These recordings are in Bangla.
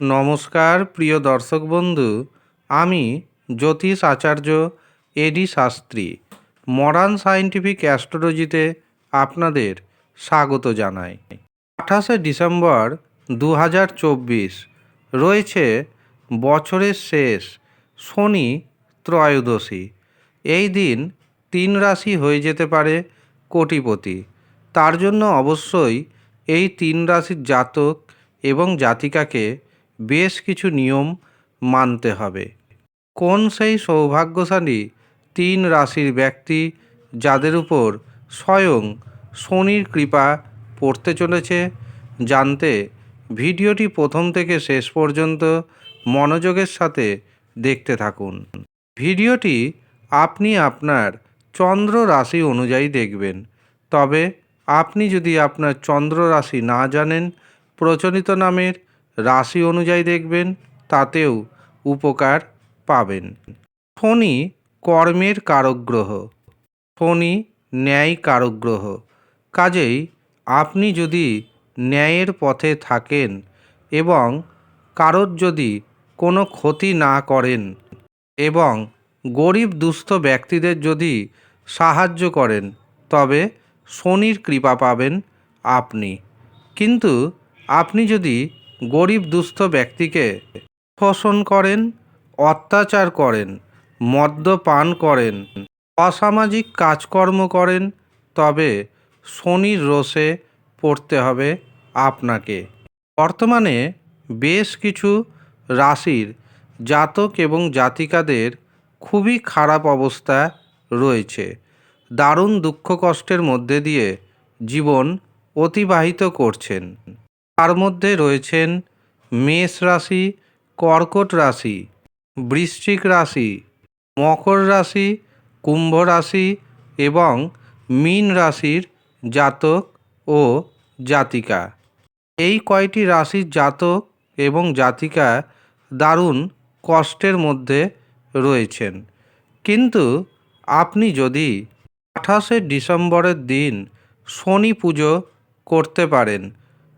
নমস্কার, প্রিয় দর্শক বন্ধু। আমি জ্যোতিষ আচার্য A D Shastri. Modern scientific অ্যাস্ট্রোলজিতে আপনাদের স্বাগত জানাই। আঠাশে ডিসেম্বর দু হাজার চব্বিশ, রয়েছে বছরের শেষ শনি ত্রয়োদশী। এই দিন তিন রাশি হয়ে যেতে পারে কোটিপতি। তার জন্য অবশ্যই এই তিন রাশির জাতক এবং জাতিকাকে বেশ কিছু নিয়ম মানতে হবে। কোন সেই সৌভাগ্যশালী তিন রাশির ব্যক্তি যাদের উপর স্বয়ং শনির কৃপা পড়তে চলেছে? জানতে ভিডিওটি প্রথম থেকে শেষ পর্যন্ত মনোযোগের সাথে দেখতে থাকুন। ভিডিওটি আপনি আপনার চন্দ্র রাশি অনুযায়ী দেখবেন। তবে আপনি যদি আপনার চন্দ্র রাশি না জানেন, প্রচলিত নামের রাশি অনুযায়ী দেখবেন, তাতেও উপকার পাবেন। শনি কর্মের কারক গ্রহ শনি ন্যায় কারক গ্রহ কাজেই আপনি যদি ন্যায়ের পথে থাকেন এবং কারোর যদি কোনো ক্ষতি না করেন এবং গরিব দুস্থ ব্যক্তিদের যদি সাহায্য করেন, তবে শনির কৃপা পাবেন আপনি। কিন্তু আপনি যদি গরিব দুস্থ ব্যক্তিকে শোষণ করেন, অত্যাচার করেন, মদ্যপান করেন, অসামাজিক কাজকর্ম করেন, তবে শনির রোষে পড়তে হবে আপনাকে। বর্তমানে বেশ কিছু রাশির জাতক এবং জাতিকাদের খুবই খারাপ অবস্থা রয়েছে। দারুণ দুঃখ কষ্টের মধ্যে দিয়ে জীবন অতিবাহিত করছেন। তার মধ্যে রয়েছেন মেষ রাশি, কর্কট রাশি, বৃশ্চিক রাশি, মকর রাশি, কুম্ভ রাশি এবং মীন রাশির জাতক ও জাতিকা। এই কয়টি রাশির জাতক এবং জাতিকা দারুণ কষ্টের মধ্যে রয়েছেন। কিন্তু আপনি যদি আঠাশে ডিসেম্বরের দিন শনি পুজো করতে পারেন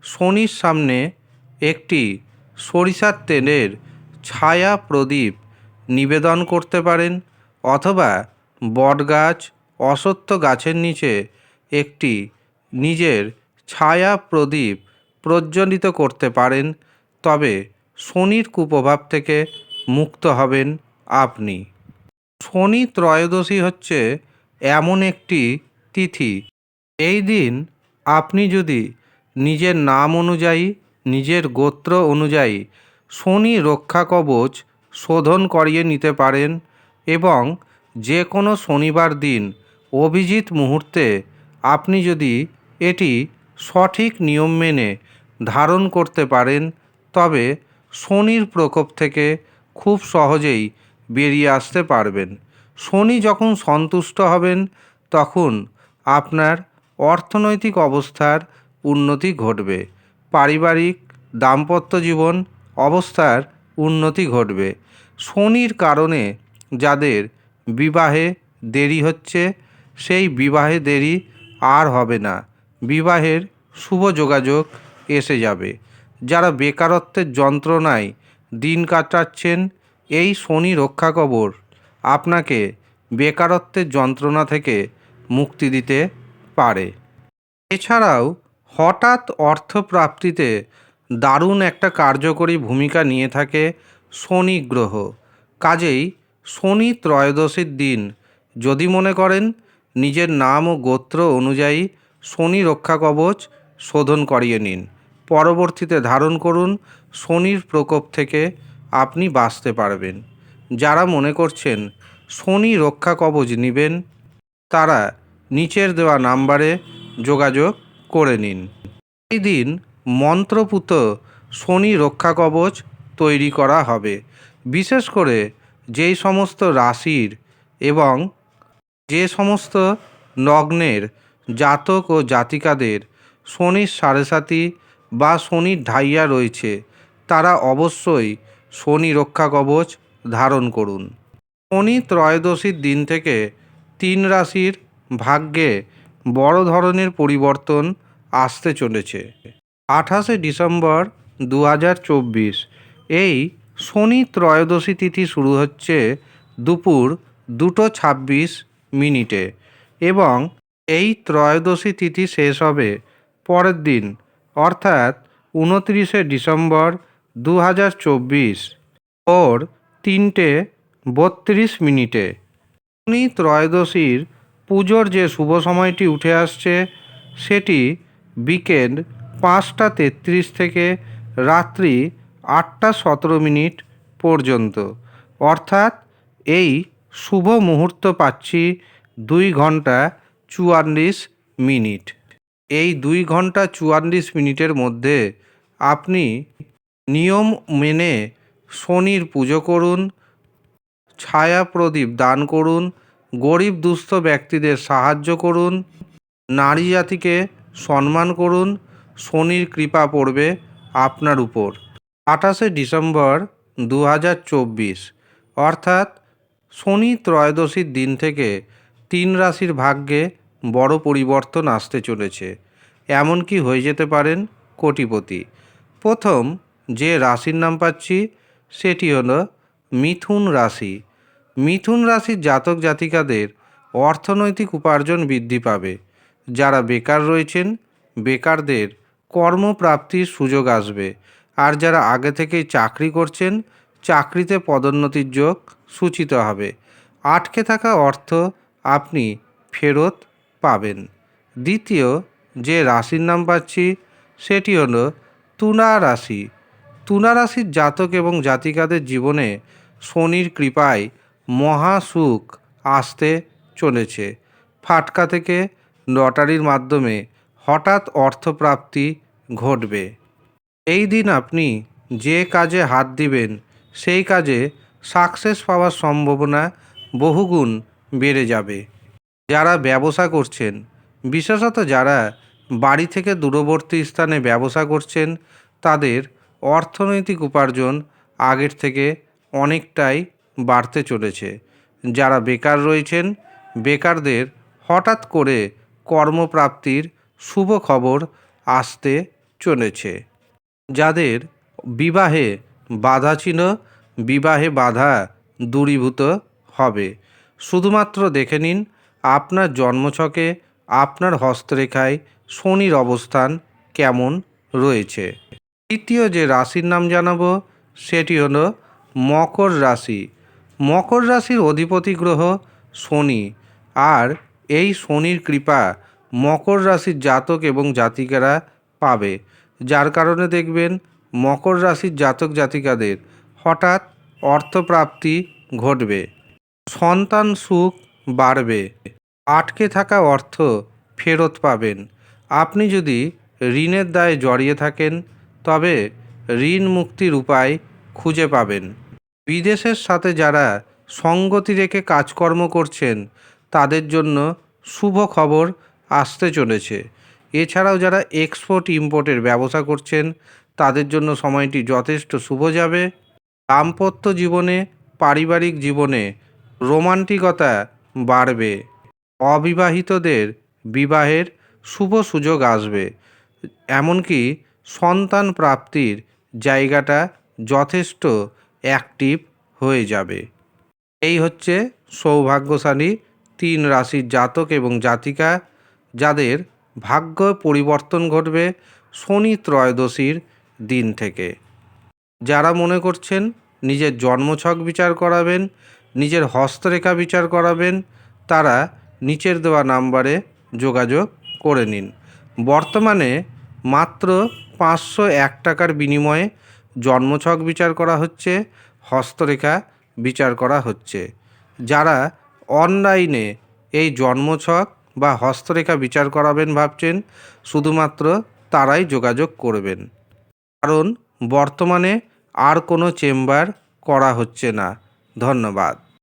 শনির সামনে একটি সরিষার তেলের ছায়া প্রদীপ নিবেদন করতে পারেন অথবা বটগাছ অসত্য গাছের নিচে একটি নিজের ছায়া প্রদীপ প্রজ্বলিত করতে পারেন। তবে শনির কুপ্রভাব থেকে মুক্ত হবেন আপনি। শনি ত্রয়োদশী হচ্ছে এমন একটি তিথি। এই দিন আপনি যদি নিজের নাম অনুযায়ী, নিজের গোত্র অনুযায়ী শনি রক্ষা কবচ শোধন করিয়ে নিতে পারেন এবং যে কোনো শনিবার দিন অভিজিৎ মুহূর্তে আপনি যদি এটি সঠিক নিয়ম মেনে ধারণ করতে পারেন, তবে শনির প্রকোপ থেকে খুব সহজেই বেরিয়ে আসতে পারবেন। শনি যখন সন্তুষ্ট হবেন, তখন আপনার অর্থনৈতিক অবস্থার উন্নতি ঘটবে। পারিবারিক দাম্পত্য জীবন অবস্থার উন্নতি ঘটবে। শনির কারণে যাদের বিবাহে দেরি হচ্ছে, সেই বিবাহে দেরি আর হবে না। বিবাহের শুভ যোগাযোগ এসে যাবে। যারা বেকারত্বের যন্ত্রণায় দিন কাটাচ্ছেন, এই শনি রক্ষা কবর আপনাকে বেকারত্বের যন্ত্রণা থেকে মুক্তি দিতে পারে। এছাড়াও হঠাৎ অর্থপ্রাপ্তিতে দারুণ একটা কার্যকরী ভূমিকা নিয়ে থাকে শনি গ্রহ। কাজেই শনি ত্রয়োদশীর দিন। যদি মনে করেন, নিজের নাম ও গোত্র অনুযায়ী শনি রক্ষা কবচ শোধন করিয়ে নিন। পরবর্তীতে ধারণ করুন, শনির প্রকোপ থেকে আপনি বাঁচতে পারবেন। যারা মনে করছেন শনি রক্ষা কবচ নেবেন, তারা নিচের দেওয়া নাম্বারে যোগাযোগ করে নিন। এই দিন মন্ত্রপুত শনি রক্ষা কবচ তৈরি করা হবে। বিশেষ করে যেই সমস্ত রাশির এবং যে সমস্ত লগ্নের জাতক ও জাতিকাদের শনির সাড়ে সাতি বা শনির ঢাইয়া রয়েছে, তারা অবশ্যই শনি রক্ষা কবচ ধারণ করুন। শনি ত্রয়োদশীর দিন থেকে তিন রাশির ভাগ্যে বড় ধরনের পরিবর্তন আসতে চলেছে। আঠাশে ডিসেম্বর দু হাজার চব্বিশ, এই শনি ত্রয়োদশী তিথি শুরু হচ্ছে দুপুর দুটো ছাব্বিশ মিনিটে এবং এই ত্রয়োদশী তিথি শেষ হবে পরের দিন, অর্থাৎ উনত্রিশে ডিসেম্বর দু হাজার চব্বিশ ওর তিনটে বত্রিশ মিনিটে। শনি ত্রয়োদশীর পুজোর যে শুভ সময়টি উঠে আসছে, সেটি বিকেল পাঁচটা তেত্রিশ থেকে রাত্রি আটটা সতেরো মিনিট পর্যন্ত। অর্থাৎ এই শুভ মুহূর্ত পাচ্ছি দুই ঘণ্টা চুয়াল্লিশ মিনিট। এই দুই ঘণ্টা চুয়াল্লিশ মিনিটের মধ্যে আপনি নিয়ম মেনে শনির পুজো করুন, ছায়া প্রদীপ দান করুন গরিব দুস্থ ব্যক্তিদের সাহায্য করুন, নারী জাতিকে সম্মান করুন, শনির কৃপা পড়বে আপনার উপর। আঠাশে ডিসেম্বর দু হাজার চব্বিশ, অর্থাৎ শনি ত্রয়োদশীর দিন থেকে তিন রাশির ভাগ্যে বড় পরিবর্তন আসতে চলেছে। এমনকি হয়ে যেতে পারেন কোটিপতি। প্রথম যে রাশির নাম পাচ্ছি, সেটি হলো মিথুন রাশি। মিথুন রাশির জাতক জাতিকাদের অর্থনৈতিক উপার্জন বৃদ্ধি পাবে। যারা বেকার রয়েছেন, বেকারদের কর্মপ্রাপ্তির সুযোগ আসবে। আর যারা আগে থেকেই চাকরি করছেন, চাকরিতে পদোন্নতির যোগ সূচিত হবে। আটকে থাকা অর্থ আপনি ফেরত পাবেন। দ্বিতীয় যে রাশির নাম পাচ্ছি, সেটি হলো তুলা রাশি। তুলা রাশির জাতক এবং জাতিকাদের জীবনে শনির কৃপায় মহা সুখ আসতে চলেছে। ফাটকা থেকে লটারির মাধ্যমে হঠাৎ অর্থপ্রাপ্তি ঘটবে। এই দিন আপনি যে কাজে হাত দিবেন, সেই কাজে সাকসেস পাওয়ার সম্ভাবনা বহুগুণ বেড়ে যাবে। যারা ব্যবসা করছেন, বিশেষত যারা বাড়ি থেকে দূরবর্তী স্থানে ব্যবসা করছেন, তাদের অর্থনৈতিক উপার্জন আগের থেকে অনেকটাই বাড়তে চলেছে। যারা বেকার রয়েছেন, বেকারদের হঠাৎ করে কর্মপ্রাপ্তির শুভ খবর আসতে চলেছে। যাদের বিবাহে বাধা ছিল বিবাহে বাধা দূরীভূত হবে। শুধুমাত্র দেখে নিন, আপনার জন্মছকে, আপনার হস্তরেখায় শনির অবস্থান কেমন রয়েছে। তৃতীয় যে রাশির নাম জানাব, সেটি হলো মকর রাশি। মকর রাশির অধিপতি গ্রহ শনি। আর এই শনির কৃপা মকর রাশির জাতক এবং জাতিকারা পাবে। যার কারণে দেখবেন মকর রাশির জাতক জাতিকাদের হঠাৎ অর্থপ্রাপ্তি ঘটবে, সন্তান সুখ বাড়বে, আটকে থাকা অর্থ ফেরত পাবেন। আপনি যদি ঋণের দায়ে জড়িয়ে থাকেন, তবে ঋণ মুক্তির উপায় খুঁজে পাবেন। বিদেশের সাথে যারা সঙ্গতি রেখে কাজকর্ম করছেন, তাদের জন্য শুভ খবর আসতে চলেছে। এছাড়াও যারা এক্সপোর্ট ইম্পোর্টের ব্যবসা করছেন, তাদের জন্য সময়টি যথেষ্ট শুভ যাবে। দাম্পত্য জীবনে, পারিবারিক জীবনে রোমান্টিকতা বাড়বে। অবিবাহিতদের বিবাহের শুভ সুযোগ আসবে। এমনকি সন্তান প্রাপ্তির জায়গাটা যথেষ্ট অ্যাক্টিভ হয়ে যাবে। এই হচ্ছে সৌভাগ্যশালী তিন রাশির জাতক এবং জাতিকা, যাদের ভাগ্য পরিবর্তন ঘটবে শনি ত্রয়োদশীর দিন থেকে। যারা মনে করছেন নিজের জন্মছক বিচার করাবেন, নিজের হস্তরেখা বিচার করাবেন, তারা নিচের দেওয়া নাম্বারে যোগাযোগ করে নিন। বর্তমানে মাত্র পাঁচশো এক টাকার বিনিময়ে জন্মছক বিচার করা হচ্ছে, হস্তরেখা বিচার করা হচ্ছে। যারা অনলাইনে এই জন্মছক বা হস্তরেখা বিচার করাবেন ভাবছেন, শুধুমাত্র তারাই যোগাযোগ করবেন। কারণ বর্তমানে আর কোনো চেম্বার করা হচ্ছে না। ধন্যবাদ।